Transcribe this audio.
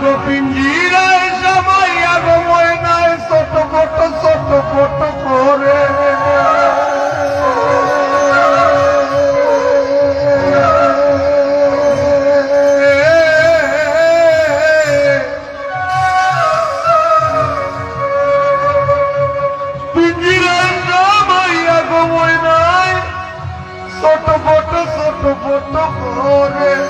গো পিঞ্জিরায় জামাইয়া গো ময়নায় ছোট ছোট ছোট ছোট করে ছোট ছোট ছোট ছোট করে।